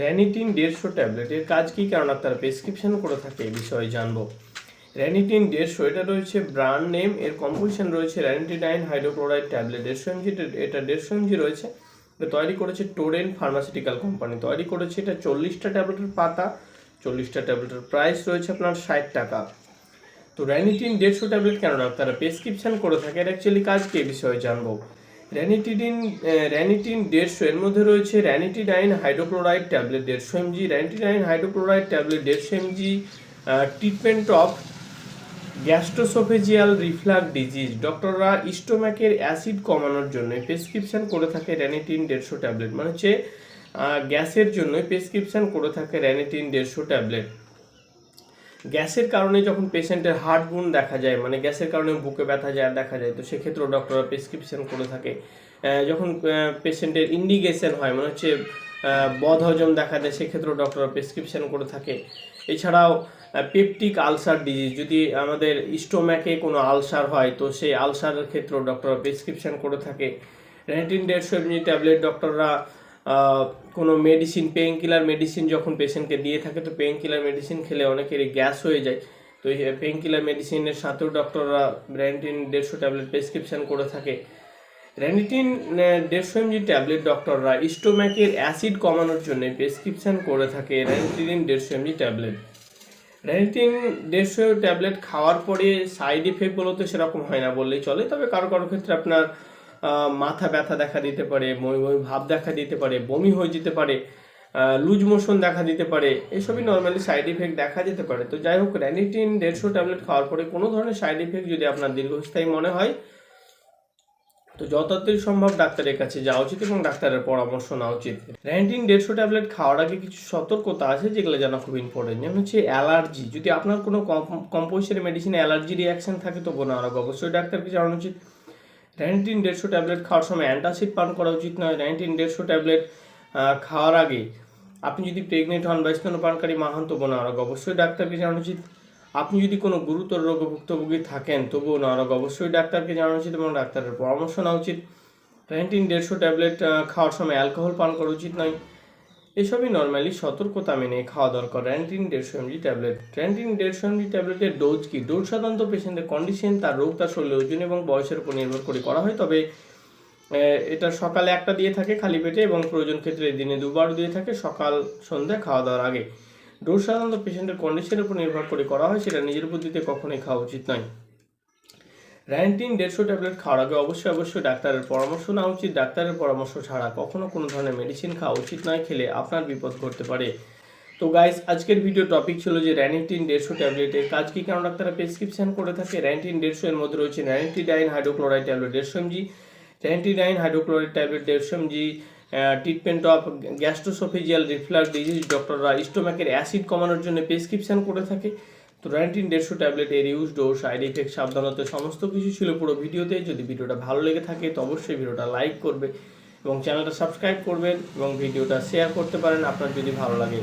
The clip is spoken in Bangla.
র্যানিটিন দেড়শো ট্যাবলেটের কাজ কী কারণ? আপনারা প্রেসক্রিপশন করে থাকে, এই বিষয়ে জানব। র্যানিটিন দেড়শো, এটা রয়েছে ব্র্যান্ড নেম এর কম্পোজিশন রয়েছে র্যানিটিনাইন হাইড্রোক্লোরাইড ট্যাবলেট দেড়শো এমজি এটা দেড়শো এমজি রয়েছে। এটা তৈরি করেছে টোরেন ফার্মাসিউটিক্যাল কোম্পানি তৈরি করেছে এটা চল্লিশটা ট্যাবলেটের পাতা, চল্লিশটা ট্যাবলেটের প্রাইস রয়েছে আপনার ষাট টাকা। তো র্যানিটিন দেড়শো ট্যাবলেট কেন ডাক্তাররা প্রেসক্রিপশন করে থাকে, এর অ্যাকচুয়ালি কাজ কি এ বিষয়ে জানব। র্যানিটিডিন র্যানিটিন দেড়শো, এর মধ্যে রয়েছে র্যানিটিডাইন হাইড্রোক্লোরাইড ট্যাবলেট দেড়শো এমজি র্যানিটিডাইন হাইড্রোক্লোরাইড ট্যাবলেট দেড়শো MG treatment of gastroesophageal reflux disease ডক্টররা স্টোম্যাকের অ্যাসিড কমানোর জন্য প্রেসক্রিপশন করে থাকে র্যানিটিন দেড়শো ট্যাবলেট মানে হচ্ছে গ্যাসের জন্য প্রেসক্রিপশন করে থাকে র্যানিটিন দেড়শো ট্যাবলেট গ্যাসের কারণে যখন পেশেন্টের হার্ট বুন দেখা যায় মানে গ্যাসের কারণে বুকে ব্যথা যায় দেখা যায়, তো সেক্ষেত্রেও ডক্টররা প্রেসক্রিপশন করে থাকে। যখন পেশেন্টের ইন্ডিগেশন হয় মানে হচ্ছে বদ হজম দেখা দেয় সেক্ষেত্রেও ডক্টররা প্রেসক্রিপশন করে থাকে। এছাড়াও পেপটিক আলসার ডিজিজ যদি আমাদের স্টোম্যাকে কোনো আলসার হয়, তো সেই আলসারের ক্ষেত্রেও ডক্টররা প্রেসক্রিপশন করে থাকে। রেটিন দেড়শো এমজি ট্যাবলেট ডক্টররা কোনো মেডিসিন পেইন কিলার মেডিসিন যখন পেশেন্টকে দিয়ে থাকে, তো পেইন কিলার মেডিসিন খেলে অনেকেরই গ্যাস হয়ে যায়। তো এই পেইন কিলার মেডিসিনের সাথেও ডক্টররা র্যানিটিন দেড়শো ট্যাবলেট প্রেসক্রিপশন করে থাকে। র্যানিটিন দেড়শো এমজি ট্যাবলেট ডক্টররা স্টোম্যাকের অ্যাসিড কমানোর জন্য প্রেসক্রিপশন করে থাকে র্যানিটিন দেড়শো এমজি ট্যাবলেট র্যানিটিন দেড়শো ট্যাবলেট খাওয়ার পরে সাইড ইফেক্ট বলতে সেরকম হয় না বললেই চলে। তবে কারও কারও ক্ষেত্রে আপনার মাথা ব্যথা দেখা দিতে পারে, বমি ভাব দেখা দিতে পারে, বমি হয়ে যেতে পারে লুজ মোশন দেখা দিতে পারে, এসবই নর্মালি সাইড ইফেক্ট দেখা যেতে পারে। তো যাই হোক র্যানিটিন দেড়শো ট্যাবলেট খাওয়ার পরে কোনো ধরনের সাইড ইফেক্ট যদি আপনার দীর্ঘস্থায়ী মনে হয়, তো তাড়াতাড়ি সম্ভব ডাক্তারের কাছে যাওয়া উচিত এবং ডাক্তারের পরামর্শ নেওয়া উচিত। র্যান্টিন দেড়শো ট্যাবলেট খাওয়ার আগে কিছু সতর্কতা আছে যেগুলো জানা খুব ইম্পর্টেন্ট যেমন হচ্ছে অ্যালার্জি। যদি আপনার কোনো কম্পোজিশন মেডিসিনে অ্যালার্জি রিয়াকশন থাকে তো বোনা আরোগ্য অবশ্যই ডাক্তারকে জানানো উচিত। র্যান্টিন দেড়শো ট্যাবলেট খাওয়ার সময় অ্যান্টাসিড পান করা উচিত নয়। নাইনটিন দেড়শো ট্যাবলেট খাওয়ার আগে আপনি যদি প্রেগনেন্ট হন বা স্তনপানকারী মা হন তো বোনা আরোগ্য অবশ্যই ডাক্তারকে জানানো উচিত। আপনি যদি কোনো গুরুতর রোগে ভুক্তভোগী থাকেন, তবুও নারক অবশ্যই ডাক্তারকে জানানো উচিত এবং ডাক্তারের পরামর্শ নেওয়া উচিত। নাইনটিন দেড়শো ট্যাবলেট খাওয়ার সময় অ্যালকোহল পান করা উচিত নয়। এসবই নর্মালি সতর্কতা মেনে খাওয়া দরকার। র্যান্টিন দেড়শো এমজি ট্যাবলেট র্যান্টিন দেড়শো এমজি ট্যাবলেটের ডোজ কি? ডোজ সাধারণত পেশেন্টের কন্ডিশন তার রোগ, তার শরীরের ওজন এবং বয়সের উপর নির্ভর করে করা হয়। তবে এটা সকালে একটা দিয়ে থাকে খালি পেটে এবং প্রয়োজন ক্ষেত্রে দিনে দুবার দিয়ে থাকে সকাল, সন্ধ্যা খাওয়া দাওয়ার আগে। ডোজ সাধারণত পেশেন্টের কন্ডিশনের উপর নির্ভর করে করা হয়, সেটা নিজের উপর দিতে কখনোই খাওয়া উচিত নয়। র্যান্টিন দেড়শো ট্যাবলেট খাওয়ার আগে অবশ্যই অবশ্যই ডাক্তারের পরামর্শ নেওয়া উচিত। ডাক্তারের পরামর্শ ছাড়া কখনো কোনো ধরনের মেডিসিন খাওয়া উচিত নয়, খেলে আপনার বিপদ ঘটতে পারে। তো গাইস আজকের ভিডিও টপিক ছিল যে র্যানিটিন দেড়শো ট্যাবলেটের কাজ কি? কারণ ডাক্তাররা প্রেসক্রিপশন করে থাকে। র্যানিটিন দেড়শো এর মধ্যে রয়েছে র্যানিটিডাইন হাইড্রোক্লোরাইড ট্যাবলেট দেড়শো এমজি র্যানিটিডাইন হাইড্রোক্লোরাইড ট্যাবলেট দেড়শো MG treatment of gastroesophageal reflux disease ডক্টররা স্টোম্যাকের অ্যাসিড কমানোর জন্য প্রেসক্রিপশন করে থাকে। তো র্যান্টিন দেড়শো ট্যাবলেট, এর ইউজ ডোজ সাইড ইফেক্ট সাবধানতা, সমস্ত কিছু ছিল পুরো ভিডিওতে। যদি ভিডিওটা ভালো লেগে থাকে, তো অবশ্যই ভিডিওটা লাইক করবে এবং চ্যানেলটা সাবস্ক্রাইব করবেন এবং ভিডিওটা শেয়ার করতে পারেন। আপনার যদি ভালো লাগে